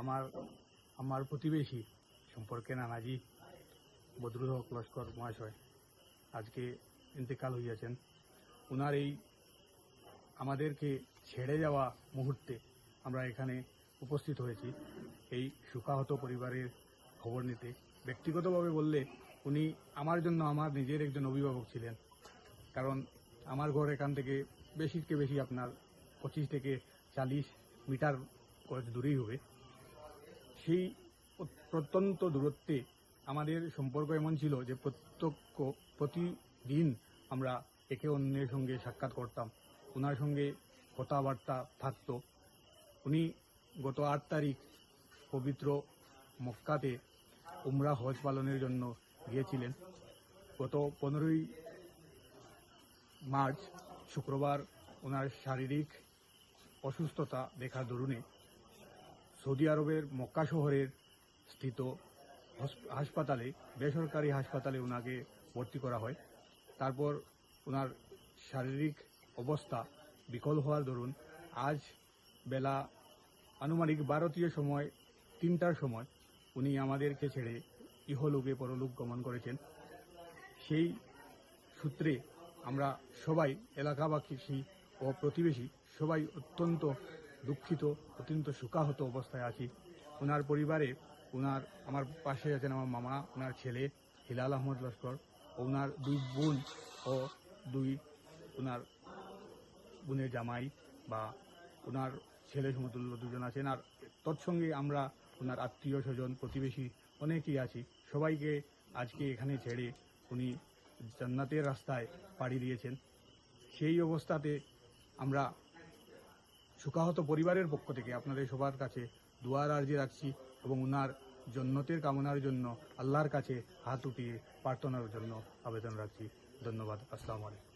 আমার আমার প্রতিবেশী সম্পর্কে নানাজি বদরুল হক লস্কর মহাশয় আজকে ইন্তেকাল হইয়াছেন। ওনার এই আমাদেরকে ছেড়ে যাওয়া মুহূর্তে আমরা এখানে উপস্থিত হয়েছি। এই সুখাহত পরিবারের খবর নিতে। ব্যক্তিগতভাবে বললে উনি আমার জন্য আমার নিজের একজন অভিভাবক ছিলেন। কারণ আমার ঘর এখান থেকে বেশি থেকে বেশি আপনার পঁচিশ থেকে চালিশ মিটার কয়েক দূরেই হবে। সেই প্রত্যন্ত দূরত্বে আমাদের সম্পর্ক এমন ছিল যে প্রত্যক্ষ প্রতিদিন আমরা একে অন্যের সঙ্গে সাক্ষাৎ করতাম। ওনার সঙ্গে কথাবার্তা থাকতো। উনি গত আট তারিখ পবিত্র মক্কাতে উমরা হজ পালনের জন্য গিয়েছিলেন। গত পনেরোই মার্চ শুক্রবার ওনার শারীরিক অসুস্থতা দেখার দরুনে সৌদি আরবের মক্কা শহরের স্থিত হাসপাতালে, বেসরকারি হাসপাতালে ওনাকে ভর্তি করা হয়। তারপর ওনার শারীরিক অবস্থা বিকল হওয়ার দরুন আজ বেলা আনুমানিক ভারতীয় সময়, তিনটার সময় উনি আমাদেরকে ছেড়ে ইহলোকে পরলোক গমন করেছেন। সেই সূত্রে আমরা সবাই, এলাকাবাসী ও প্রতিবেশী সবাই অত্যন্ত দুঃখিত, অত্যন্ত সুখাহত অবস্থায় আছি। ওনার পরিবারে ওনার আমার পাশে আছেন আমার মামা ওনার ছেলে হিলাল আহমদ লস্কর ওনার দুই বোন ও দুই ওনার বোনের জামাই বা ওনার ছেলে সমতুল্য দুজন আছেন। আর তৎসঙ্গে আমরা ওনার আত্মীয় স্বজন, প্রতিবেশী অনেকেই আছি। সবাইকে আজকে এখানে ছেড়ে উনি জান্নাতের রাস্তায় পাড়ি দিয়েছেন। সেই অবস্থাতে আমরা সুখাহত পরিবারের পক্ষ থেকে আপনাদের সবার কাছে দুয়ার আর্জি রাখছি এবং ওনার জন্নতের কামনার জন্য আল্লাহর কাছে হাত উঠিয়ে প্রার্থনার জন্য আবেদন রাখছি। ধন্যবাদ। আসসালামু আলাইকুম।